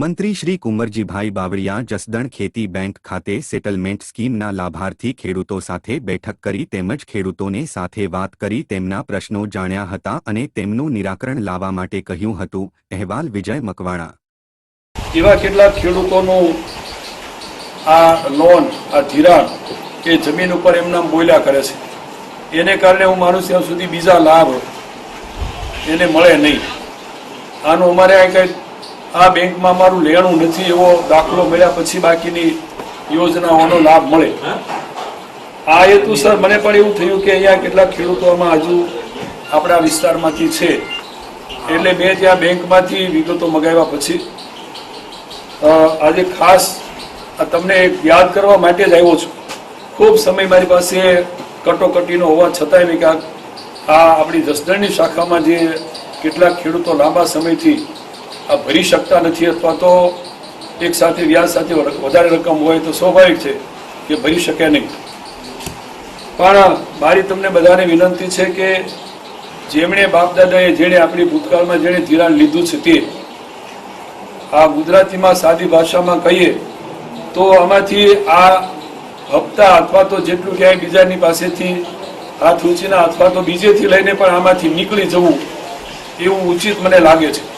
મંત્રી શ્રી કુંવરજીભાઈ બાવળિયા જસદણ ખેતી બેંક ખાતે સેટલમેન્ટ સ્કીમના લાભાર્થી ખેડૂતો સાથે બેઠક કરી તેમજ ખેડૂતોને સાથે વાત કરી તેમના પ્રશ્નો જાણ્યા હતા અને તેમનું નિરાકરણ લાવવા માટે કહ્યું હતું. અહેવાલ વિજય મકવાણા. એવા કેટલાક ખેડૂતોનું આ લોન, આ ધિરાણ એ જમીન ઉપર એમના બોલ્યા કરે છે. એને કારણે હું માનું ત્યાં સુધી બીજા લાભ એને મળે નહીં. આનું અમારે આ કંઈ આ બેંકમાં મારું લેણું નથી એવો દાખલો મળ્યા પછી બાકીની યોજનાઓનો લાભ મળે. આ હેતુસર મને પણ એવું થયું કે અહીંયા કેટલાક ખેડૂતોમાં હજુ આપણા વિસ્તારમાંથી છે. એટલે મેં ત્યાં બેંકમાંથી વિગતો મગાવ્યા પછી આજે ખાસ તમને યાદ કરવા માટે જ આવ્યો છું. ખૂબ સમય મારી પાસે કટોકટીનો હોવા છતાંય મેં આ આપણી જસદણની શાખામાં જે કેટલાક ખેડૂતો લાંબા સમયથી આ ભરી શકતા નથી અથવા તો એક સાથે વ્યાજ સાથે વધારે રકમ હોય તો સ્વાભાવિક છે કે ભરી શકે નહીં. પણ મારી તમને બધાને વિનંતી છે કે જેમણે બાપદાદાએ, જેણે આપણી ભૂતકાળમાં જેણે ધિરાણ લીધું છે તે, આ ગુજરાતીમાં સાદી ભાષામાં કહીએ તો આમાંથી આ હપ્તા અથવા તો જેટલું ક્યાંય બીજાની પાસેથી હાથ ઊંચીના અથવા તો બીજેથી લઈને પણ આમાંથી નીકળી જવું એવું ઉચિત મને લાગે છે.